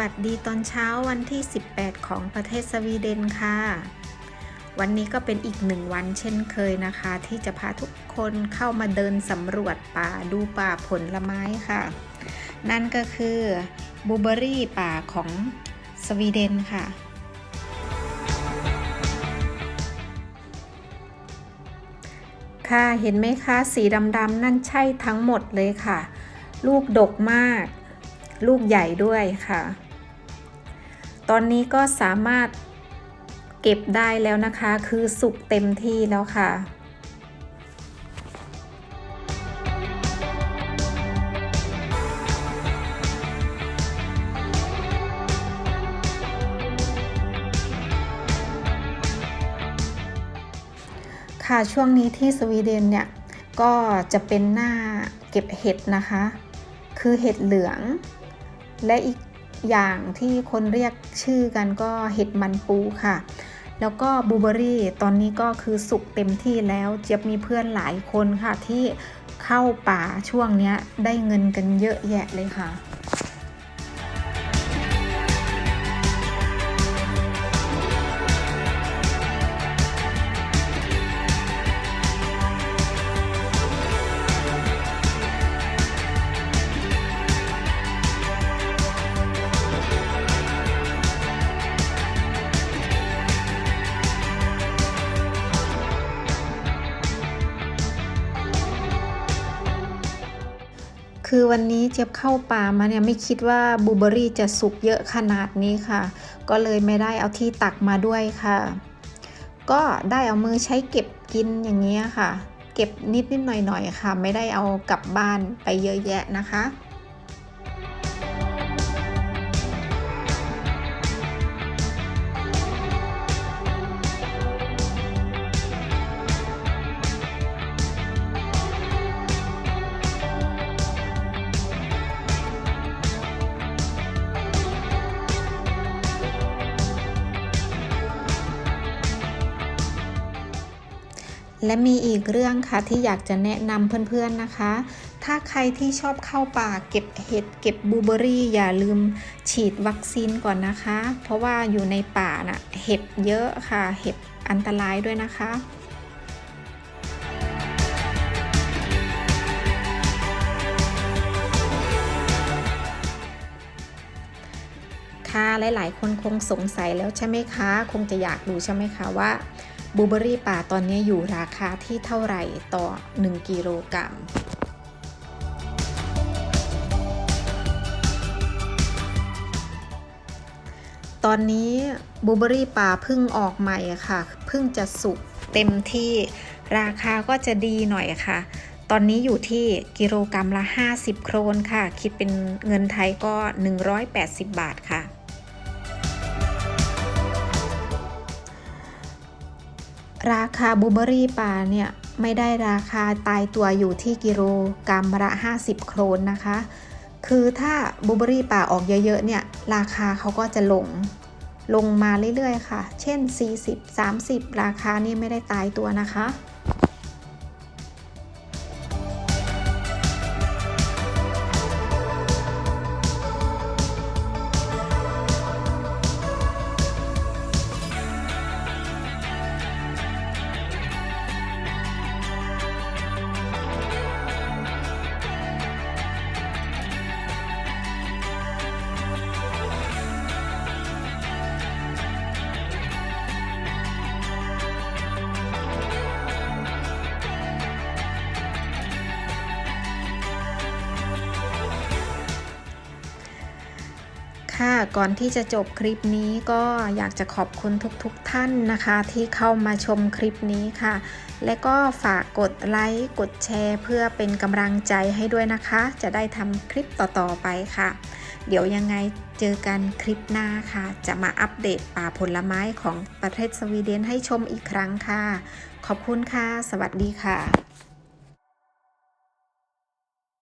วัสดีตอนเช้าวันที่ 18 ของประเทศสวีเดนค่ะ วันนี้ก็เป็นอีกหนึ่งวันเช่นเคยนะคะ ที่จะพาทุกคนเข้ามาเดินสำรวจป่าดูป่าผลไม้ค่ะ นั่นก็คือบูเบอรี่ป่าของสวีเดนค่ะ ค่ะเห็นไหมคะ สีดำๆนั่นใช่ทั้งหมดเลยค่ะ ลูกดกมาก ลูกใหญ่ด้วยค่ะ ตอนนี้ก็สามารถเก็บได้แล้วนะคะ คือสุกเต็มที่แล้วค่ะค่ะช่วงนี้ที่สวีเดนเนี่ย ก็จะเป็นหน้าเก็บเห็ดนะคะ คือเห็ดเหลือง และอีกอย่างที่คนเรียกชื่อกันก็เห็ดมันปูค่ะ แล้วก็บูเบอรี่ตอนนี้ก็คือสุกเต็มที่แล้ว เจี๊ยบมีเพื่อนหลายคนค่ะที่เข้าป่าช่วงนี้ได้เงินกันเยอะแยะเลยค่ะ คือวันนี้เจี๊ยบเข้าป่ามาเนี่ยไม่คิดว่าบลูเบอรี่จะสุกเยอะขนาดนี้ค่ะ ก็เลยไม่ได้เอาที่ตักมาด้วยค่ะ ก็ได้เอามือใช้เก็บกินอย่างนี้ค่ะ เก็บนิดนิดหน่อยหน่อยๆค่ะ ไม่ได้เอากลับบ้านไปเยอะแยะนะคะ และมีอีกเรื่องค่ะที่อยากจะแนะนำเพื่อนๆนะคะ ถ้าใครที่ชอบเข้าป่าเก็บเห็ดเก็บบูเบอรี่อย่าลืมฉีดวัคซีนก่อนนะคะ เพราะว่าอยู่ในป่าน่ะเห็บเยอะค่ะ เห็บอันตรายด้วยนะคะค่ะหลาย ๆ คนคงสงสัยแล้วใช่ไหมคะ คงจะอยากรู้ใช่ไหมคะว่า บลูเบอรี่ป่าตอนนี้อยู่ราคาที่เท่าไหร่ต่อ 1 กิโลกรัมตอนนี้บลูเบอรี่ป่าเพิ่งออกใหม่ค่ะเพิ่งจะสุกเต็มที่ราคาก็จะดีหน่อยค่ะ ตอนนี้อยู่ที่กิโลกรัมละ 50 โครนค่ะ คิดเป็นเงินไทยก็ 180 บาทค่ะ ราคาบูเบอรี่ป่าเนี่ยไม่ได้ราคาตายตัวอยู่ที่กิโลกรัมละ 50 โครนนะคะ คือถ้าบูเบอรี่ป่าออกเยอะๆเนี่ยราคาเขาก็จะลงลงมาเรื่อยๆค่ะ เช่น 40 30 ราคานี่ไม่ได้ตายตัวนะคะ ค่ะก่อนที่จะจบคลิปนี้ก็อยากจะขอบคุณทุกๆทท่านนะคะ ที่เข้ามาชมคลิปนี้ค่ะ และก็ฝากกดไลค์กดแชร์เพื่อเป็นกำลังใจให้ด้วยนะคะ จะได้ทำคลิปต่อๆไปค่ะ เดี๋ยวยังไงเจอกันคลิปหน้าค่ะ จะมาอัปเดตป่าผลไม้ของประเทศสวีเดนให้ชมอีกครั้งค่ะ ขอบคุณค่ะ สวัสดีค่ะ